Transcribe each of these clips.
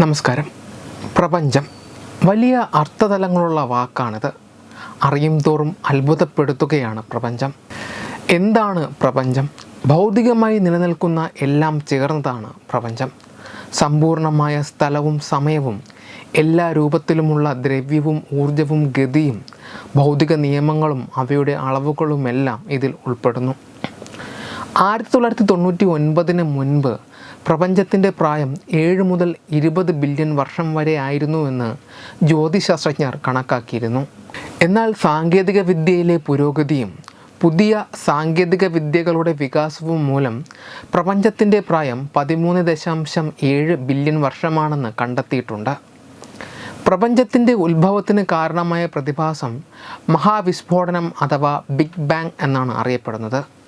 നമസ്കാരം. പ്രപഞ്ചം വലിയ അർത്ഥതലങ്ങളുള്ള വാക്കാണിത്. അറിയും തോറും അത്ഭുതപ്പെടുത്തുകയാണ് പ്രപഞ്ചം. എന്താണ് പ്രപഞ്ചം? ഭൗതികമായി നിലനിൽക്കുന്ന എല്ലാം ചേർന്നതാണ് പ്രപഞ്ചം. സമ്പൂർണമായ സ്ഥലവും സമയവും എല്ലാ രൂപത്തിലുമുള്ള ദ്രവ്യവും ഊർജവും ഗതിയും ഭൗതിക നിയമങ്ങളും അവയുടെ അളവുകളുമെല്ലാം ഇതിൽ ഉൾപ്പെടുന്നു. ആയിരത്തി തൊള്ളായിരത്തി തൊണ്ണൂറ്റി ഒൻപതിന് മുൻപ് പ്രപഞ്ചത്തിന്റെ പ്രായം ഏഴ് മുതൽ ഇരുപത് ബില്യൺ വർഷം വരെ ആയിരുന്നുവെന്ന് ജ്യോതിശാസ്ത്രജ്ഞർ കണക്കാക്കിയിരുന്നു. എന്നാൽ സാങ്കേതിക വിദ്യയിലെ പുരോഗതിയും പുതിയ സാങ്കേതിക വിദ്യകളുടെ വികാസവും മൂലം പ്രപഞ്ചത്തിന്റെ പ്രായം പതിമൂന്ന് ദശാംശം ഏഴ് ബില്യൺ വർഷമാണെന്ന് കണ്ടെത്തിയിട്ടുണ്ട്. പ്രപഞ്ചത്തിന്റെ ഉത്ഭവത്തിന് കാരണമായ പ്രതിഭാസം മഹാവിസ്ഫോടനം അഥവാ ബിഗ് ബാങ് എന്നാണ് അറിയപ്പെടുന്നത്.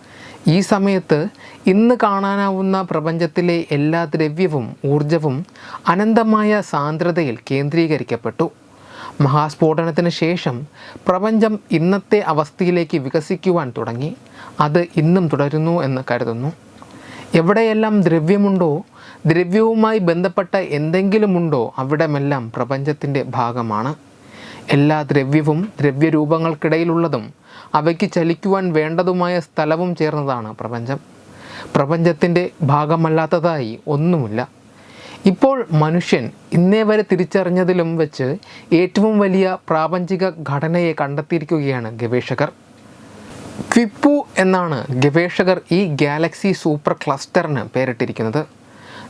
ഈ സമയത്ത് ഇന്ന് കാണാനാവുന്ന പ്രപഞ്ചത്തിലെ എല്ലാ ദ്രവ്യവും ഊർജവും അനന്തമായ സാന്ദ്രതയിൽ കേന്ദ്രീകരിക്കപ്പെട്ടു. മഹാസ്ഫോടനത്തിന് ശേഷം പ്രപഞ്ചം ഇന്നത്തെ അവസ്ഥയിലേക്ക് വികസിക്കുവാൻ തുടങ്ങി. അത് ഇന്നും തുടരുന്നു എന്ന് കരുതുന്നു. എവിടെയെല്ലാം ദ്രവ്യമുണ്ടോ ദ്രവ്യവുമായി ബന്ധപ്പെട്ട എന്തെങ്കിലുമുണ്ടോ അവിടമെല്ലാം പ്രപഞ്ചത്തിന്റെ ഭാഗമാണ്. എല്ലാ ദ്രവ്യവും ദ്രവ്യരൂപങ്ങൾക്കിടയിലുള്ളതും അവയ്ക്ക് ചലിക്കുവാൻ വേണ്ടതുമായ സ്ഥലവും ചേർന്നതാണ് പ്രപഞ്ചം. പ്രപഞ്ചത്തിന്റെ ഭാഗമല്ലാത്തതായി ഒന്നുമില്ല. ഇപ്പോൾ മനുഷ്യൻ ഇന്നേ വരെ തിരിച്ചറിഞ്ഞതിലും വെച്ച് ഏറ്റവും വലിയ പ്രാപഞ്ചിക ഘടനയെ കണ്ടെത്തിയിരിക്കുകയാണ് ഗവേഷകർ. ക്വിപ്പു എന്നാണ് ഗവേഷകർ ഈ ഗാലക്സി സൂപ്പർ ക്ലസ്റ്ററിന് പേരിട്ടിരിക്കുന്നത്.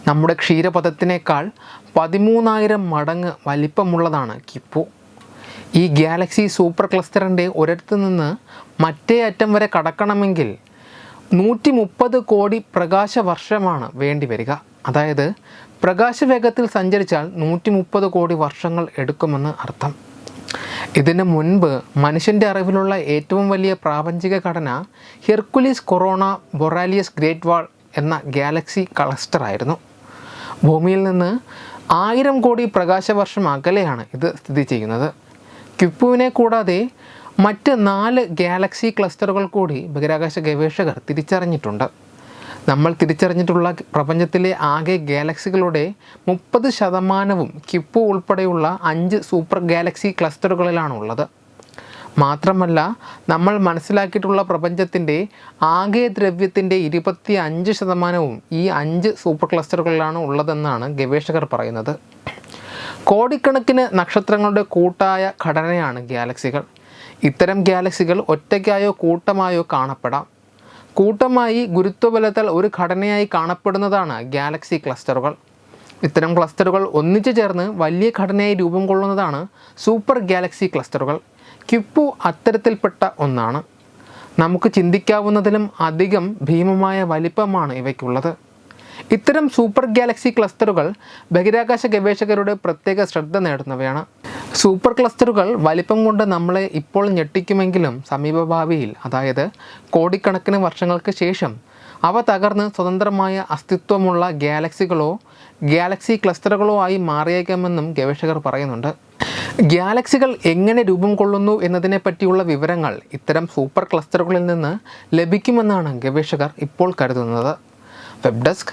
നമ്മുടെ ക്ഷീരപഥത്തിനേക്കാൾ പതിമൂന്നായിരം മടങ്ങ് വലിപ്പമുള്ളതാണ് കിപ്പു ഈ ഗാലക്സി സൂപ്പർ ക്ലസ്റ്ററിന്റെ ഒരിടത്ത് നിന്ന് മറ്റേ അറ്റം വരെ കടക്കണമെങ്കിൽ നൂറ്റി മുപ്പത് കോടി പ്രകാശ വർഷമാണ് വേണ്ടി വരിക. അതായത് പ്രകാശവേഗത്തിൽ സഞ്ചരിച്ചാൽ നൂറ്റി മുപ്പത് കോടി വർഷങ്ങൾ എടുക്കുമെന്ന് അർത്ഥം. ഇതിന് മുൻപ് മനുഷ്യന്റെ അറിവിലുള്ള ഏറ്റവും വലിയ പ്രാപഞ്ചിക ഘടന Hercules Corona Borealis Great Wall എന്ന ഗാലക്സി ക്ലസ്റ്റർ ആയിരുന്നു ഭൂമിയിൽ നിന്ന് ആയിരം കോടി പ്രകാശവർഷം അകലെയാണ് ഇത് സ്ഥിതി ചെയ്യുന്നത്. ക്വിപ്പുവിനെ കൂടാതെ മറ്റ് നാല് ഗാലക്സി ക്ലസ്റ്ററുകൾ കൂടി ബഹിരാകാശ ഗവേഷകർ തിരിച്ചറിഞ്ഞിട്ടുണ്ട്. നമ്മൾ തിരിച്ചറിഞ്ഞിട്ടുള്ള പ്രപഞ്ചത്തിലെ ആകെ ഗാലക്സികളുടെ മുപ്പത് ശതമാനവും കിപ്പു ഉൾപ്പെടെയുള്ള അഞ്ച് സൂപ്പർ ഗാലക്സി ക്ലസ്റ്ററുകളിലാണുള്ളത്. മാത്രമല്ല നമ്മൾ മനസ്സിലാക്കിയിട്ടുള്ള പ്രപഞ്ചത്തിന്റെ ആകെ ദ്രവ്യത്തിന്റെ ഇരുപത്തി അഞ്ച് ശതമാനവും ഈ അഞ്ച് സൂപ്പർ ക്ലസ്റ്ററുകളിലാണ് ഉള്ളതെന്നാണ് ഗവേഷകർ പറയുന്നത്. കോടിക്കണക്കിന് നക്ഷത്രങ്ങളുടെ കൂട്ടായ ഘടനയാണ് ഗാലക്സികൾ. ഇത്തരം ഗാലക്സികൾ ഒറ്റയ്ക്കായോ കൂട്ടമായോ കാണപ്പെടാം. കൂട്ടമായി ഗുരുത്വബലത്താൽ ഒരു ഘടനയായി കാണപ്പെടുന്നതാണ് ഗാലക്സി ക്ലസ്റ്ററുകൾ. ഇത്തരം ക്ലസ്റ്ററുകൾ ഒന്നിച്ചു ചേർന്ന് വലിയ ഘടനയായി രൂപം കൊള്ളുന്നതാണ് സൂപ്പർ ഗാലക്സി ക്ലസ്റ്ററുകൾ. ക്യുപ്പു അത്തരത്തിൽപ്പെട്ട ഒന്നാണ്. നമുക്ക് ചിന്തിക്കാവുന്നതിലും അധികം ഭീമമായ വലിപ്പമാണ് ഇവയ്ക്കുള്ളത്. ഇത്തരം സൂപ്പർ ഗാലക്സി ക്ലസ്റ്ററുകൾ ബഹിരാകാശ ഗവേഷകരുടെ പ്രത്യേക ശ്രദ്ധ നേടുന്നവയാണ്. സൂപ്പർ ക്ലസ്റ്ററുകൾ വലിപ്പം കൊണ്ട് നമ്മളെ ഇപ്പോൾ ഞെട്ടിക്കുമെങ്കിലും സമീപഭാവിയിൽ അതായത് കോടിക്കണക്കിന് വർഷങ്ങൾക്ക് ശേഷം അവ തകർന്ന് സ്വതന്ത്രമായ അസ്തിത്വമുള്ള ഗാലക്സികളോ ഗാലക്സി ക്ലസ്റ്ററുകളോ ആയി മാറിയേക്കാമെന്നും ഗവേഷകർ പറയുന്നുണ്ട്. ഗാലക്സികൾ എങ്ങനെ രൂപം കൊള്ളുന്നു എന്നതിനെ പറ്റിയുള്ള വിവരങ്ങൾ ഇത്തരം സൂപ്പർ ക്ലസ്റ്ററുകളിൽ നിന്ന് ലഭിക്കുമെന്നാണ് ഗവേഷകർ ഇപ്പോൾ കരുതുന്നത്. Web desk